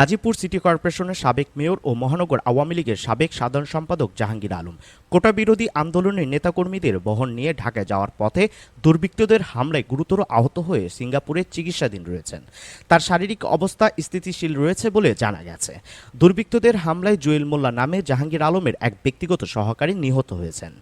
Gazipur city কর্পোরেশনের সাবেক mayor ও মহানগর আওয়ামী লীগের সাবেক সাধারণ সম্পাদক জাহাঙ্গীর আলম। কোটা বিরোধী আন্দোলনের নেতাকর্মীদের বহন নিয়ে ঢাকায় যাওয়ার পথে দুর্বৃত্তদের হামলায় গুরুতর আহত হয়ে সিঙ্গাপুরে চিকিৎসাধীন রয়েছেন। তার শারীরিক অবস্থা স্থিতিশীল রয়েছে বলে জানা গেছে। দুর্বৃত্তদের হামলায় জুয়েল মোল্লা নামে জাহাঙ্গীর আলমের এক ব্যক্তিগত সহকারী নিহত হয়েছেন।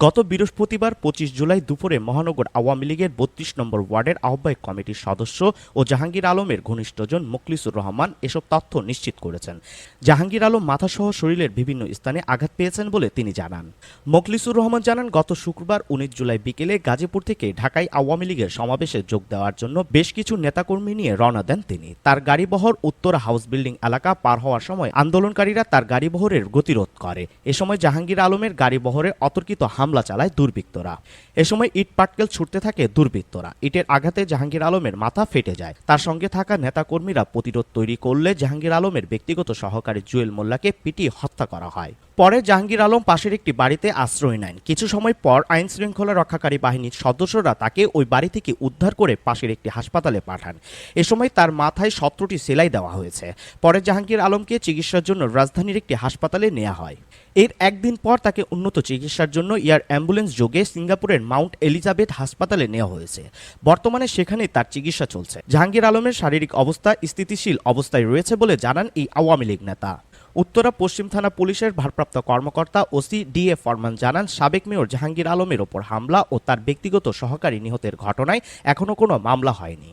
গত বৃহস্পতিবার পঁচিশ জুলাই দুপুরে মহানগর আওয়ামী লীগের বত্রিশ নম্বর ওয়ার্ডের আহ্বায়ক কমিটির সদস্য ও জাহাঙ্গীর আলমের ঘনিষ্ঠজন মুখলিসুর রহমান এসব তথ্য নিশ্চিত করেছেন। জাহাঙ্গীর আলম মাথাসহ শরীরের বিভিন্ন স্থানে আঘাত পেয়েছেন বলে তিনি জানান। মোখলিসুর রহমান জানান, গত শুক্রবার উনিশ জুলাই বিকেলে গাজীপুর থেকে ঢাকায় আওয়ামী লীগের সমাবেশে যোগ দেওয়ার জন্য বেশ কিছু নেতাকর্মী নিয়ে রওনা দেন তিনি। তার গাড়িবহর উত্তর হাউস বিল্ডিং এলাকা পার হওয়ার সময় আন্দোলনকারীরা তার গাড়িবহরের গতিরোধ করে। এ সময় জাহাঙ্গীর আলমের গাড়িবহরে অতর্কিত হামলা চালায় দুর্বৃত্তরা। এ সময় ইট পাটকেল ছুটতে থাকে দুর্বৃত্তরা। ইটের আঘাতে জাহাঙ্গীর আলমের মাথা ফেটে যায়। তার সঙ্গে থাকা নেতাকর্মীরা প্রতিরোধ তৈরি করলে জাহাঙ্গীর আলমের ব্যক্তিগত সহকারী জুয়েল মোল্লাকে পিটিয়ে হত্যা করা হয়। পরে জাহাঙ্গীর আলম পাশের একটি বাড়িতে আশ্রয় নেন। কিছু সময় পর আইন শৃঙ্খলা রক্ষাকারী বাহিনীর সদস্যরা তাকে ওই বাড়ি থেকে উদ্ধার করে পাশের একটি হাসপাতালে পাঠান। এ সময় তার মাথায় সতেরোটি সেলাই দেওয়া হয়েছে। পরে জাহাঙ্গীর আলমকে চিকিৎসার জন্য রাজধানীর একটি হাসপাতালে নেওয়া হয়। এর একদিন পর তাকে উন্নত চিকিৎসার জন্য এয়ার অ্যাম্বুলেন্স যোগে সিঙ্গাপুরের মাউন্ট এলিজাবেথ হাসপাতালে নেওয়া হয়েছে। বর্তমানে সেখানে তার চিকিৎসা চলছে। জাহাঙ্গীর আলমের শারীরিক অবস্থা স্থিতিশীল অবস্থায় রয়েছে বলে জানান এই আওয়ামী লীগ নেতা। উত্তরা পশ্চিম থানা পুলিশের ভারপ্রাপ্ত কর্মকর্তা ওসি ডি এ ফরমান জানান, সাবেক মেয়র জাহাঙ্গীর আলমের ওপর হামলা ও তার ব্যক্তিগত সহকারী নিহতের ঘটনায় এখনও কোনো মামলা হয়নি।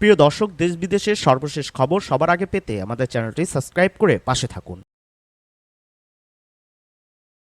প্রিয় দর্শক, দেশ বিদেশের সর্বশেষ খবর সবার আগে পেতে আমাদের চ্যানেলটি সাবস্ক্রাইব করে পাশে থাকুন।